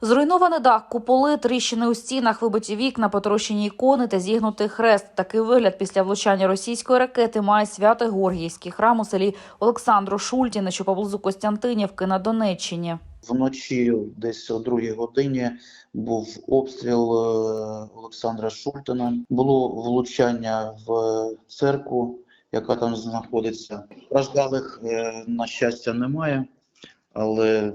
Зруйнований дах, куполи, тріщини у стінах, вибиті вікна, потрощені ікони та зігнутий хрест. Такий вигляд після влучання російської ракети має свято-Георгіївський храм у селі Олександру Шультіне, що поблизу Костянтинівки на Донеччині. Вночі, десь о другій годині, був обстріл е, Олександра Шультина. Було влучання в церкву, яка там знаходиться. Страждалих, е, на щастя, немає, але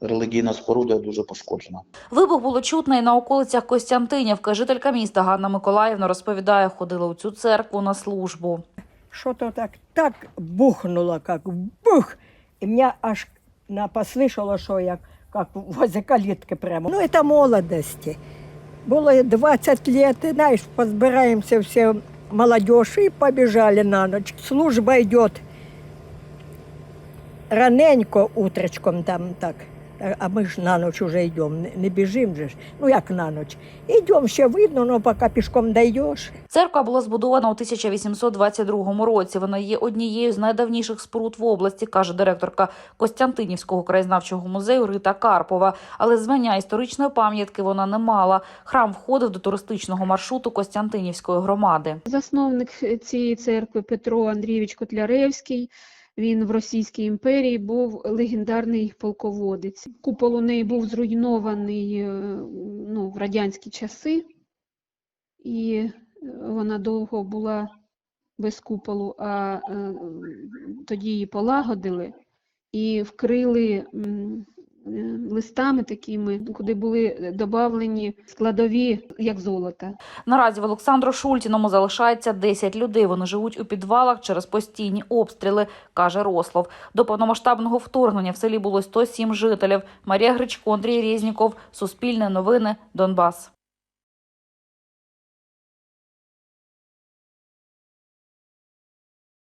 релігійна споруда дуже пошкоджена. Вибух було чутно і на околицях Костянтинівки. Жителька міста Ганна Миколаївна розповідає, ходила у цю церкву на службу. Что-то так, так бухнуло, как бух. И меня аж на послышало, что я как возле калитки прямо. Ну, это молодости. Было 20 лет, и, знаешь, позбираемся все молодежь и побежали на ночь. Служба идет раненько утречком там так. А мы ж на ночь уже идем, не- не бежим же. ж. Ну, як на ночь. Идем, ще видно, но пока пешком дойдешь. Церква була збудована у 1822 році. Вона є однією з найдавніших споруд в області, каже директорка Костянтинівського краєзнавчого музею Рита Карпова. Але звання історичної пам'ятки вона не мала. Храм входив до туристичного маршруту Костянтинівської громади. Засновник цієї церкви Петро Андрійович Котляревський. Він в Російській імперії був легендарний полководець. Купол у неї був зруйнований е, ну, в радянські часи, і е, вона довго була без куполу, а е, тоді її полагодили і вкрили листами такими, куди були додавлені складові, як золота. Наразі в Олександру Шультіному залишається 10 людей. Вони живуть у підвалах через постійні обстріли, каже Рослов. До повномасштабного вторгнення в селі було 107 жителів. Марія Гричко, Андрій Резніков, Суспільне новини, Донбас.